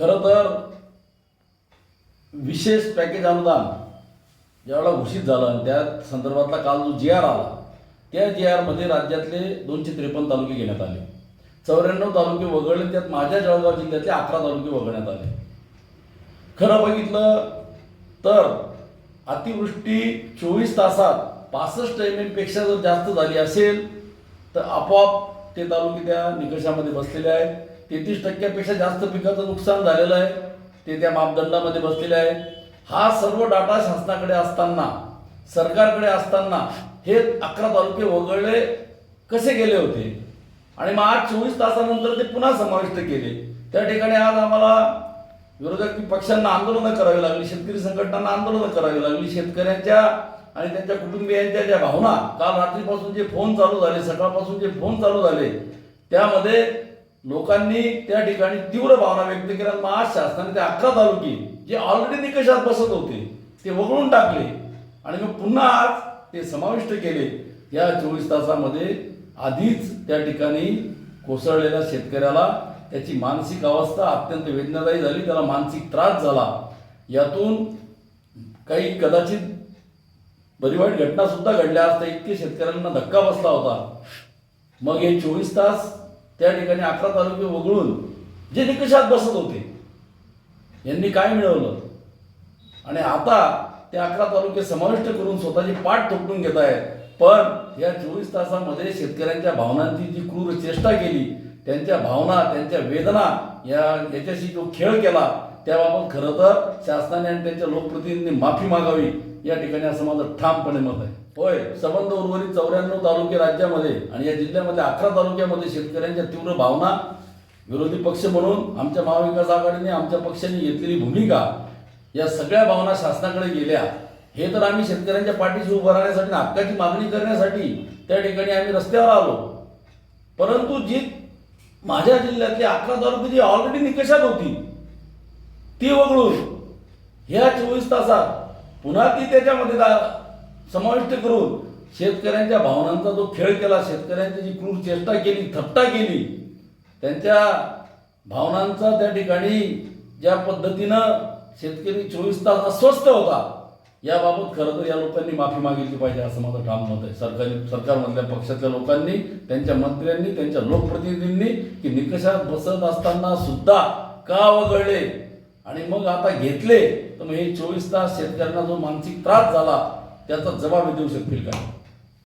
खरं तर विशेष पॅकेज अनुदान ज्यावेळेला घोषित झालं आणि त्या संदर्भातला काल जो जी आर आला त्या जी आरमध्ये राज्यातले दोनशे त्रेपन्न तालुके घेण्यात आले. चौऱ्याण्णव तालुके वगळले त्यात माझ्या जळगाव जिल्ह्यातले अकरा तालुके वगळण्यात आले. खरं बघितलं तर अतिवृष्टी चोवीस तासात पासष्ट एम एमपेक्षा जर जास्त झाली असेल तर आपोआप ते तालुके त्या निकषामध्ये बसलेले आहेत. तेहतीस टक्क्यापेक्षा जास्त पिकाचं नुकसान झालेलं आहे. ते त्या मापदंडामध्ये बसलेले आहे. हा सर्व डाटा शासनाकडे असताना सरकारकडे असताना हे अकरा तालुके वगळले कसे गेले होते? आणि मग आज चोवीस तासानंतर ते पुन्हा समाविष्ट केले. त्या ठिकाणी आज आम्हाला विरोधक पक्षांना आंदोलनं करावी लागली शेतकरी संघटनांना आंदोलनं करावी लागली. शेतकऱ्यांच्या आणि त्यांच्या कुटुंबियांच्या ज्या भावना काल रात्रीपासून जे फोन चालू झाले सकाळपासून जे फोन चालू झाले त्यामध्ये लोकांनी त्या ठिकाणी तीव्र भावना व्यक्त केल्या. मग आज शासनाने ते अकरा तालुके जे ऑलरेडी निकषात बसत होते ते वगळून टाकले. आणि मग पुन्हा आज ते समाविष्ट केले. या चोवीस तासामध्ये आधीच त्या ठिकाणी कोसळलेल्या शेतकऱ्याला त्याची मानसिक अवस्था अत्यंत वेदनादायी झाली. त्याला मानसिक त्रास झाला. यातून काही कदाचित बरी वाईट घटनासुद्धा घडल्या असता इतके शेतकऱ्यांना धक्का बसला होता. मग हे चोवीस तास त्या ठिकाणी अकरा तालुके वगळून जे निकषात बसत होते यांनी काय मिळवलं? आणि आता ते अकरा तालुके समाविष्ट करून स्वतःची पाठ थोपटून घेत आहेत. पण या चोवीस तासामध्ये शेतकऱ्यांच्या भावनांची जी क्रूर चेष्टा केली त्यांच्या भावना त्यांच्या वेदना या याच्याशी जो खेळ केला त्याबाबत खरं तर शासनाने आणि त्यांच्या लोकप्रतिनिधींनी माफी मागावी. या ठिकाणी असं माझं ठामपणे मत आहे. होय संबंध उर्वरित चौऱ्याण्णव तालुके राज्यामध्ये आणि या जिल्ह्यामध्ये अकरा तालुक्यामध्ये शेतकऱ्यांच्या तीव्र भावना विरोधी पक्ष म्हणून आमच्या महाविकास आघाडीने आमच्या पक्षाने घेतलेली भूमिका या सगळ्या भावना शासनाकडे गेल्या. हे तर आम्ही शेतकऱ्यांच्या पाठीशी उभं राहण्यासाठी आणि हक्काची मागणी करण्यासाठी त्या ठिकाणी आम्ही रस्त्यावर आलो. परंतु जी माझ्या जिल्ह्यातली अकरा तालुके जी ऑलरेडी निकषात होती ती वगळून ह्या चोवीस तासात पुन्हा ती त्याच्यामध्ये समाविष्ट करून शेतकऱ्यांच्या भावनांचा जो खेळ केला शेतकऱ्यांची जी क्रूर चेष्टा केली थट्टा केली त्यांच्या भावनांचा त्या ठिकाणी ज्या पद्धतीनं शेतकरी चोवीस तास अस्वस्थ होता याबाबत खरं तर या लोकांनी माफी मागितली पाहिजे असं माझं ठाम मत आहे. सरकारी सरकारमधल्या पक्षातल्या लोकांनी त्यांच्या मंत्र्यांनी त्यांच्या लोकप्रतिनिधींनी की निकषात बसत असताना सुद्धा का वगळले? आणि मग आता घेतले तर मग हे चोवीस तास शेतकऱ्यांना जो मानसिक त्रास झाला त्याचा जबाब देऊ शकतील का?